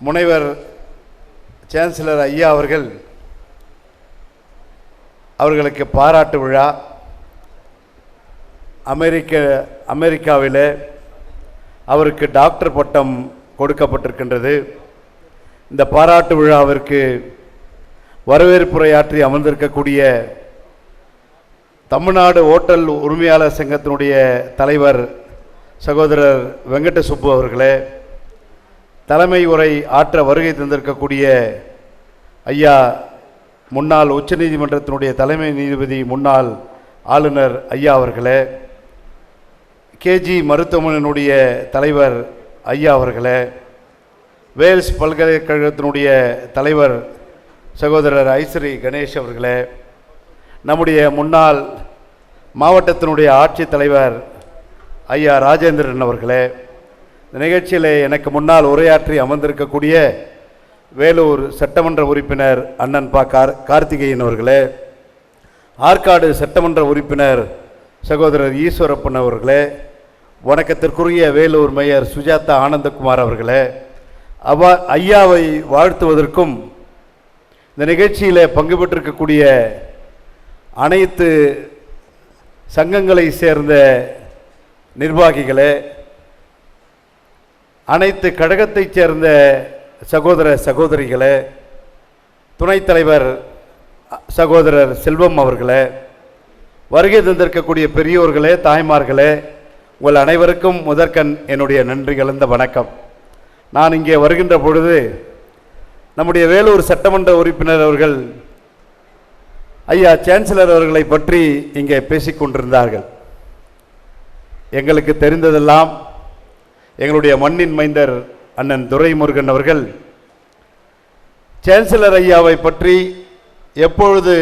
முனைவர் சான்சலர் ஐயா அவர்கள் அவர்களுக்கு பாராட்டு விழா அமெரிக்க அமெரிக்காவில் அவருக்கு டாக்டர் பட்டம் கொடுக்கப்பட்டிருக்கின்றது. இந்த பாராட்டு விழாவிற்கு வரவேற்புரையாற்றி அமர்ந்திருக்கக்கூடிய தமிழ்நாடு ஓட்டல் உரிமையாளர் சங்கத்தினுடைய தலைவர் சகோதரர் வெங்கட சுப்பு அவர்களே தலைமை உரை ஆற்ற வருகை தந்திருக்கக்கூடிய ஐயா முன்னாள் உச்சநீதிமன்றத்தினுடைய தலைமை நீதிபதி முன்னாள் ஆளுநர் ஐயா அவர்களே கேஜி மருத்துவமனையினுடைய தலைவர் ஐயா அவர்களே வேல்ஸ் பல்கலைக்கழகத்தினுடைய தலைவர் சகோதரர் ஐஸ்வரி கணேஷ் அவர்களே நம்முடைய முன்னாள் மாவட்டத்தினுடைய ஆட்சித் தலைவர் ஐயா ராஜேந்திரன் அவர்களே இந்த நிகழ்ச்சியில் எனக்கு முன்னால் உரையாற்றி அமர்ந்திருக்கக்கூடிய வேலூர் சட்டமன்ற உறுப்பினர் அண்ணன் பா கார் கார்த்திகேயன் அவர்களே ஆற்காடு சட்டமன்ற உறுப்பினர் சகோதரர் ஈஸ்வரப்பன் அவர்களே வணக்கத்திற்குரிய வேலூர் மேயர் சுஜாதா ஆனந்தகுமார் அவர்களே அவ ஐயாவை வாழ்த்துவதற்கும் இந்த நிகழ்ச்சியில் பங்கு பெற்றிருக்கக்கூடிய அனைத்து சங்கங்களை சேர்ந்த நிர்வாகிகளே அனைத்து கழகத்தைச் சேர்ந்த சகோதர சகோதரிகளே துணைத் தலைவர் சகோதரர் செல்வம் அவர்களே வருகை தந்திருக்கக்கூடிய பெரியோர்களே தாய்மார்களே உங்கள் அனைவருக்கும் முதற்கண் என்னுடைய நன்றி கலந்த வணக்கம். நான் இங்கே வருகின்ற பொழுது நம்முடைய வேலூர் சட்டமன்ற உறுப்பினர் அவர்கள் ஐயா சான்சலர் அவர்களை பற்றி இங்கே பேசிக்கொண்டிருந்தார்கள். எங்களுக்கு தெரிந்ததெல்லாம் எங்களுடைய மண்ணின் மைந்தர் அண்ணன் துரைமுருகன் அவர்கள் சான்சலர் ஐயாவை பற்றி எப்பொழுது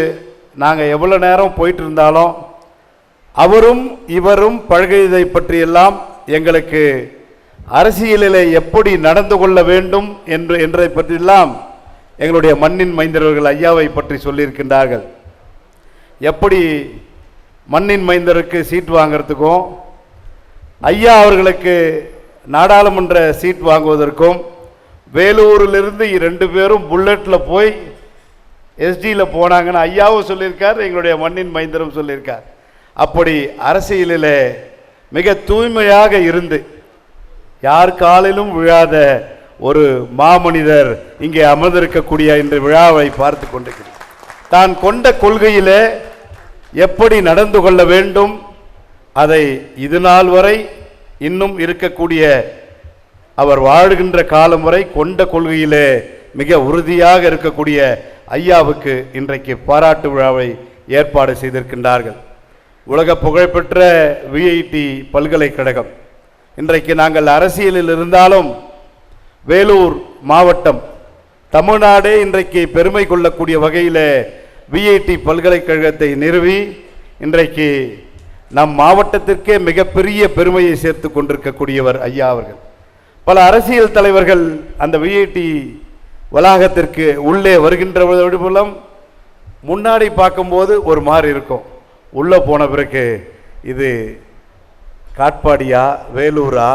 நாங்கள் எவ்வளோ நேரம் போயிட்டு இருந்தாலும் அவரும் இவரும் பழகியதை பற்றியெல்லாம் எங்களுக்கு அரசியலில் எப்படி நடந்து கொள்ள வேண்டும் என்று என்றதை பற்றியெல்லாம் எங்களுடைய மண்ணின் மைந்தர்கள் ஐயாவை பற்றி சொல்லியிருக்கின்றார்கள். எப்படி மண்ணின் மைந்தருக்கு சீட் வாங்கிறதுக்கும் ஐயா அவர்களுக்கு நாடாளுமன்ற சீட் வாங்குவதற்கும் வேலூரிலிருந்து ரெண்டு பேரும் புல்லட்டில் போய் எஸ்டியில் போனாங்கன்னு ஐயாவும் சொல்லியிருக்கார் எங்களுடைய மண்ணின் மைந்தரும் சொல்லியிருக்கார். அப்படி அரசியலில் மிக தூய்மையாக இருந்து யார் காலிலும் விழாத ஒரு மாமனிதர் இங்கே அமர்ந்திருக்கக்கூடிய இந்த விழாவை பார்த்து கொண்டிருக்கிறேன். தான் கொண்ட கொள்கையிலே எப்படி நடந்து கொள்ள வேண்டும் அதை இது நாள் வரை இன்னும் இருக்கக்கூடிய அவர் வாழ்கின்ற காலம் வரை கொண்ட கொள்கையிலே மிக உறுதியாக இருக்கக்கூடிய ஐயாவுக்கு இன்றைக்கு பாராட்டு விழாவை ஏற்பாடு செய்திருக்கின்றார்கள். உலக புகழ்பெற்ற விஐடி பல்கலைக்கழகம். இன்றைக்கு நாங்கள் அரசியலில் இருந்தாலும் வேலூர் மாவட்டம் தமிழ்நாடே இன்றைக்கு பெருமை கொள்ளக்கூடிய வகையில் விஐடி பல்கலைக்கழகத்தை நிறுவி இன்றைக்கு நம் மாவட்டத்திற்கே மிகப்பெரிய பெருமையை சேர்த்து கொண்டிருக்கக்கூடியவர் ஐயா அவர்கள். பல அரசியல் தலைவர்கள் அந்த விஐடி வளாகத்திற்கு உள்ளே வருகின்ற மூலம் முன்னாடி பார்க்கும்போது ஒரு மாதிரி இருக்கும். உள்ளே போன பிறகு இது காட்பாடியா வேலூரா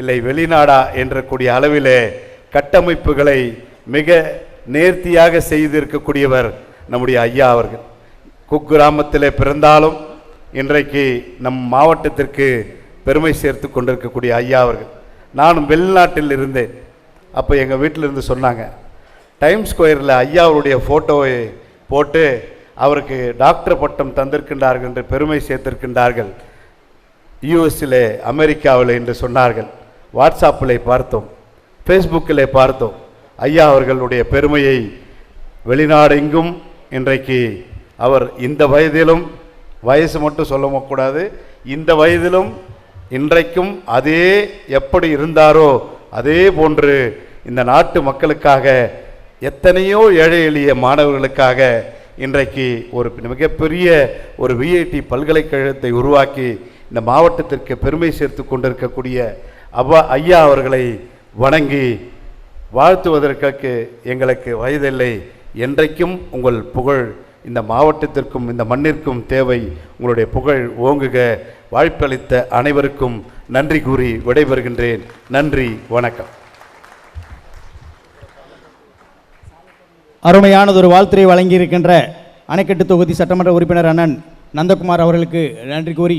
இல்லை வெளிநாடா என்ற கூடிய அளவிலே கட்டமைப்புகளை மிக நேர்த்தியாக செய்திருக்கக்கூடியவர் நம்முடைய ஐயா அவர்கள். குக்கிராமத்திலே பிறந்தாலும் இன்றைக்கு நம் மாவட்டத்திற்கு பெருமை சேர்த்து கொண்டிருக்கக்கூடிய ஐயா அவர்கள். நானும் வெளிநாட்டில் இருந்தேன் அப்போ எங்கள் வீட்டில் இருந்து சொன்னாங்க டைம் ஸ்கொயரில் ஐயாவுடைய ஃபோட்டோவை போட்டு அவருக்கு டாக்டர் பட்டம் தந்திருக்கின்றார்கள் என்று பெருமை சேர்த்திருக்கின்றார்கள். யூஎஸில் அமெரிக்காவில் என்று சொன்னார்கள். வாட்ஸ்அப்பில் பார்த்தோம் ஃபேஸ்புக்கில் பார்த்தோம். ஐயா அவர்களுடைய பெருமையை வெளிநாடெங்கும் இன்றைக்கு அவர் இந்த வயதிலும் வயசு மட்டும் சொல்ல கூடாது. இந்த வயதிலும் இன்றைக்கும் அதே எப்படி இருந்தாரோ அதே போன்று இந்த நாட்டு மக்களுக்காக எத்தனையோ ஏழை எளிய மாணவர்களுக்காக இன்றைக்கு ஒரு மிகப்பெரிய ஒரு விஐடி பல்கலைக்கழகத்தை உருவாக்கி இந்த மாவட்டத்திற்கு பெருமை சேர்த்து கொண்டிருக்கக்கூடிய அவ்வா ஐயா அவர்களை வணங்கி வாழ்த்துவதற்கு எங்களுக்கு வயதில்லை. என்றைக்கும் உங்கள் புகழ் இந்த மாவட்டத்திற்கும் இந்த மண்ணிற்கும் தேவை. உங்களுடைய புகழ் ஓங்குக. வாய்ப்பளித்த அனைவருக்கும் நன்றி கூறி விடைபெறுகின்றேன். நன்றி வணக்கம். அருமையானதொரு வாழ்த்துறை வழங்கியிருக்கின்ற அணைக்கட்டு தொகுதி சட்டமன்ற உறுப்பினர் அண்ணன் நந்தகுமார் அவர்களுக்கு நன்றி கூறி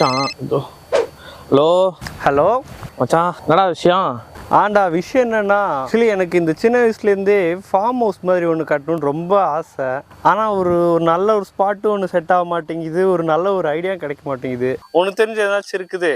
மச்சான் இதோ. ஹலோ? ஹலோ? மச்சான் என்னடா விஷயம்? ஆண்டா விஷயம் என்னன்னா ஆக்சுவலி எனக்கு இந்த சின்ன வயசுலேருந்தே ஃபார்ம் ஹவுஸ் மாதிரி ஒன்று கட்டணும்னு ரொம்ப ஆசை. ஆனால் ஒரு ஒரு நல்ல ஒரு ஸ்பாட்டு ஒன்று செட் ஆக மாட்டேங்குது. ஒரு நல்ல ஒரு ஐடியா கிடைக்க மாட்டேங்குது. ஒன்று தெரிஞ்ச ஏதாச்சும் இருக்குது.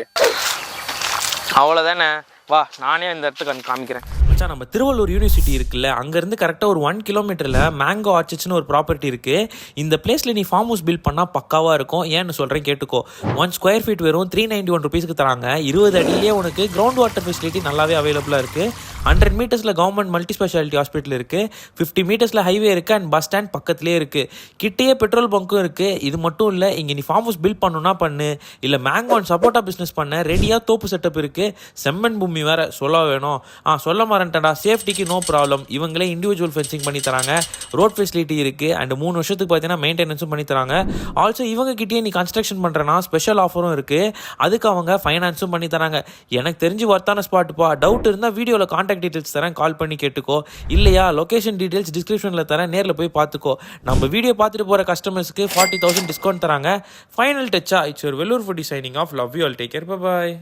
அவ்வளோதானே வா நானே இந்த இடத்துக்கு காமிக்கிறேன். மச்சான் நம்ம திருவள்ளூர் யூனிவர்சிட்டி இருக்குல்ல அங்கேருந்து கரெக்டாக ஒரு ஒன் கிலோமீட்டரில் மேங்கோ ஆர்ச்சிட்ஸ்னு ஒரு ப்ராப்பர்ட்டி இருக்குது இந்த பிளேஸில் நீ ஃபார்ம் ஹவுஸ் பில்ட் பண்ணால் பக்காவாக இருக்கும். ஏன்னு சொல்கிறேன் கேட்டுக்கோ. ஒன் ஸ்கொயர் ஃபீட் வெறும் த்ரீ நைன்டி ஒன் ருபீஸ்க்கு தராங்க. இருபது அடியிலேயே உனக்கு கிரவுண்ட் வாட்டர் ஃபெசிலிட்டி நல்லாவே அவைலபிளாக இருக்குது ஹண்ட்ரட் மீட்டர்ஸில் கவர்மெண்ட் மல்டி ஸ்பெஷாலிட்டி ஹாஸ்பிட்டல் இருக்குது ஃபிஃப்டி மீட்டர்ஸில் ஹைவே இருக்குது அண்ட் பஸ் ஸ்டாண்ட் பக்கத்துலேயே இருக்குது கிட்டேயே பெட்ரோல் பங்க்கும் இருக்குது இது மட்டும் இல்லை இங்கே நீ ஃபார்ம் ஹவுஸ் பில்ட் பண்ணணும்னா பண்ணு. இல்லை மேங்கோ அண்ட் சப்போட்டா பிஸ்னஸ் பண்ண. ரெடியாக தோப்பு செட்டப் இருக்குது செம்மன் பூமி வேற சொல்ல வேணும். ஆ சொல்ல மாறேன்டா சேஃப்டிக்கு நோ ப்ராப்ளம் இவங்களே இண்டிவிஜுவல் ஃபென்சிங் பண்ணி தராங்க. ரோட் ஃபெசிலிட்டி இருக்குது அண்ட் மூணு வருஷத்துக்கு பார்த்தீங்கன்னா மெயின்டெனன்ஸும் பண்ணி தராங்க. ஆல்சோ இவங்க கிட்டேயே நீ கன்ஸ்ட்ரக்ஷன் பண்ணுறனா ஸ்பெஷல் ஆஃபரும் இருக்குது அதுக்கு அவங்க ஃபைனான்ஸும் பண்ணி தராங்க. எனக்கு தெரிஞ்சு ஒர்த்தான ஸ்பாட்டுப்பா டவுட் இருந்தால் வீடியோவில் காண்டாக்ட் டீட்டெயில்ஸ் தரேன். கால் பண்ணி கேட்டுக்கோ. இல்லையா லொகேஷன் டீட்டெயில்ஸ் டிஸ்கிரிப்ஷனில் தரேன். நேரில் போய் பார்த்துக்கோ. நம்ம வீடியோ பார்த்துட்டு போகிற கஸ்டமர்ஸ்க்கு ஃபார்ட்டி தௌசண்ட் டிஸ்கவுண்ட் தராங்க. ஃபைனல் டச்சா இட்ஸ் ஒரு Vellore foodie signing off love you all take care bye